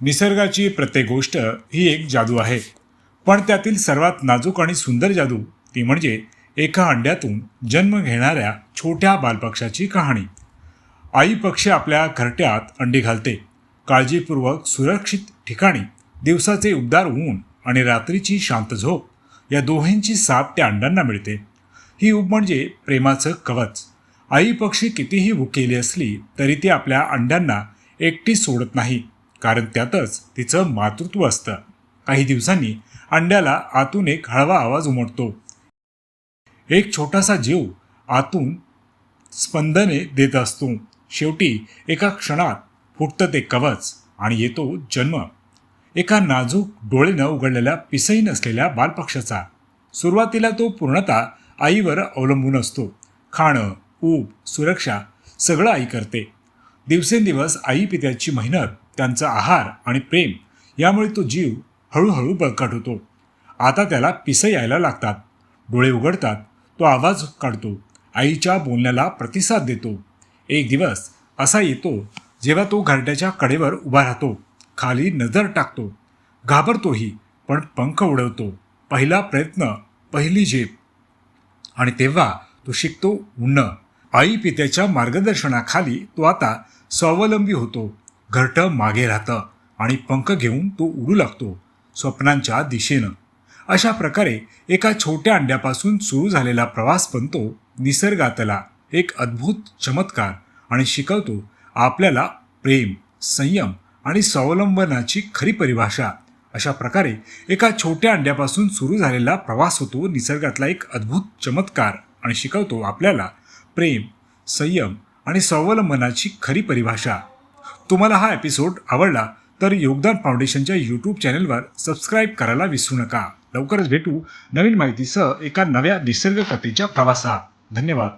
निसर्गाची प्रत्येक गोष्ट ही एक जादू आहे. पण त्यातील सर्वात नाजूक आणि सुंदर जादू ती म्हणजे एका अंड्यातून जन्म घेणाऱ्या छोट्या बालपक्षाची कहाणी. आई पक्षी आपल्या घरट्यात अंडी घालते. काळजीपूर्वक सुरक्षित ठिकाणी दिवसाचे उबदार ऊन आणि रात्रीची शांत झोप या दोहेंची साथ त्या अंड्यांना मिळते. ही ऊब म्हणजे प्रेमाचं कवच. आई पक्षी कितीही भुकेली असली तरी ती आपल्या अंड्यांना एकटी सोडत नाही कारण त्यातच तिचं मातृत्व असतं. काही दिवसांनी अंड्याला आतून एक हळवा आवाज उमटतो. एक छोटासा जीव आतून स्पंदने देत असतो. शेवटी एका क्षणात फुटतं ते कवच आणि येतो जन्म. एका नाजूक डोळेनं उघडलेल्या पिसई नसलेल्या बालपक्षाचा. सुरुवातीला तो पूर्णतः आईवर अवलंबून असतो. खाणं ऊब सुरक्षा सगळं आई करते. दिवसेंदिवस आई पित्याची मेहनत त्यांचा आहार आणि प्रेम यामुळे तो जीव हळूहळू बळकट होतो. आता त्याला पिसं यायला लागतात. डोळे उघडतात तो आवाज काढतो आईच्या बोलण्याला प्रतिसाद देतो. एक दिवस असा येतो जेव्हा तो घरट्याच्या कडेवर उभा राहतो खाली नजर टाकतो. घाबरतोही पण पंख उडवतो. पहिला प्रयत्न पहिली झेप. आणि तेव्हा तो शिकतो उडणं आई पित्याच्या मार्गदर्शनाखाली तो आता स्वावलंबी होतो. घरटं मागे राहतं आणि पंख घेऊन तो उडू लागतो स्वप्नांच्या दिशेनं. अशा प्रकारे एका छोट्या अंड्यापासून सुरू झालेला प्रवास बनतो निसर्गातला एक अद्भुत चमत्कार आणि शिकवतो आपल्याला प्रेम संयम आणि स्वावलंबनाची खरी परिभाषा. अशा प्रकारे एका छोट्या अंड्यापासून सुरू झालेला प्रवास होतो निसर्गातला एक अद्भुत चमत्कार आणि शिकवतो आपल्याला प्रेम संयम आणि स्वावलंबनाची खरी परिभाषा. तुम्हाला हा एपिसोड आवडला तर योगदान फाउंडेशनच्या यूट्यूब चॅनलवर सबस्क्राईब करायला विसरू नका. लवकरच भेटू नवीन माहितीसह एका नव्या निसर्ग कथेच्या प्रवासात. धन्यवाद.